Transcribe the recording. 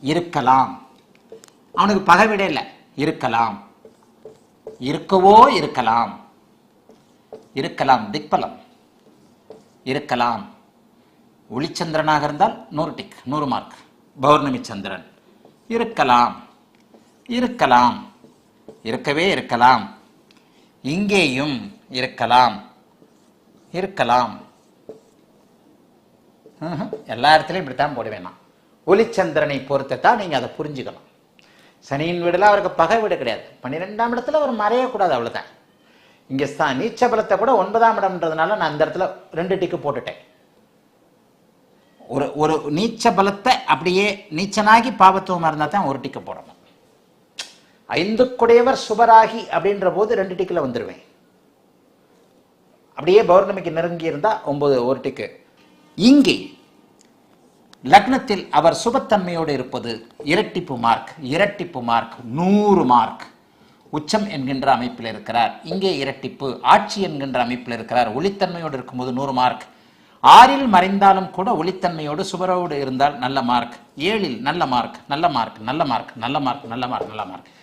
இருக்கலாம். அவனுக்கு பகை விட இல்லை. இருக்கலாம். இருக்கவோ இருக்கலாம். இருக்கலாம் திக்பலம். இருக்கலாம். ஒளிச்சந்திரனாக இருந்தால் நூறு டிக் நூறு மார்க் பௌர்ணமி சந்திரன். இருக்கலாம். இருக்கலாம். இருக்கவே இருக்கலாம். இங்கேயும் இருக்கலாம். இருக்கலாம். எல்லா இடத்துலையும் இப்படித்தான் போடுவேன் நான் ஒளிச்சந்திரனை பொறுத்து தான் நீங்கள் அதை புரிஞ்சுக்கணும். சனியின் வீடுல அவருக்கு பகை வீடு கிடையாது. பன்னிரெண்டாம் இடத்துல அவர் மறையக்கூடாது அவ்வளோதான் இங்கே தான் நீச்ச பலத்தை கூட ஒன்பதாம் இடம்ன்றதுனால நான் அந்த இடத்துல ரெண்டு டிக்கு போட்டுட்டேன். ஒரு ஒரு நீச்ச பலத்தை அப்படியே நீச்சனாகி பாவத்துவமாக இருந்தால் தான் ஒரு டிக்கு போடணும். ஐந்துக்குடையவர் சுபராகி அப்படின்ற போது ரெண்டு டிக்கில் வந்துடுவேன் அப்படியே பௌர்ணமிக்கு நெருங்கி இருந்தால் ஒன்பது ஒரு டிக்கு. இங்கே லக்னத்தில் அவர் சுபத்தன்மையோடு இருப்பது இரட்டிப்பு மார்க் இரட்டிப்பு மார்க் நூறு மார்க். உச்சம் என்கின்ற அமைப்பில் இருக்கிறார். இங்கே இரட்டிப்பு ஆட்சி என்கின்ற அமைப்பில் இருக்கிறார். ஒளித்தன்மையோடு இருக்கும்போது நூறு மார்க். ஆறில் மறைந்தாலும் கூட ஒளித்தன்மையோடு சுபரோடு இருந்தால் நல்ல மார்க். ஏழில் நல்ல மார்க் நல்ல மார்க் நல்ல மார்க் நல்ல மார்க் நல்ல மார்க் நல்ல மார்க்.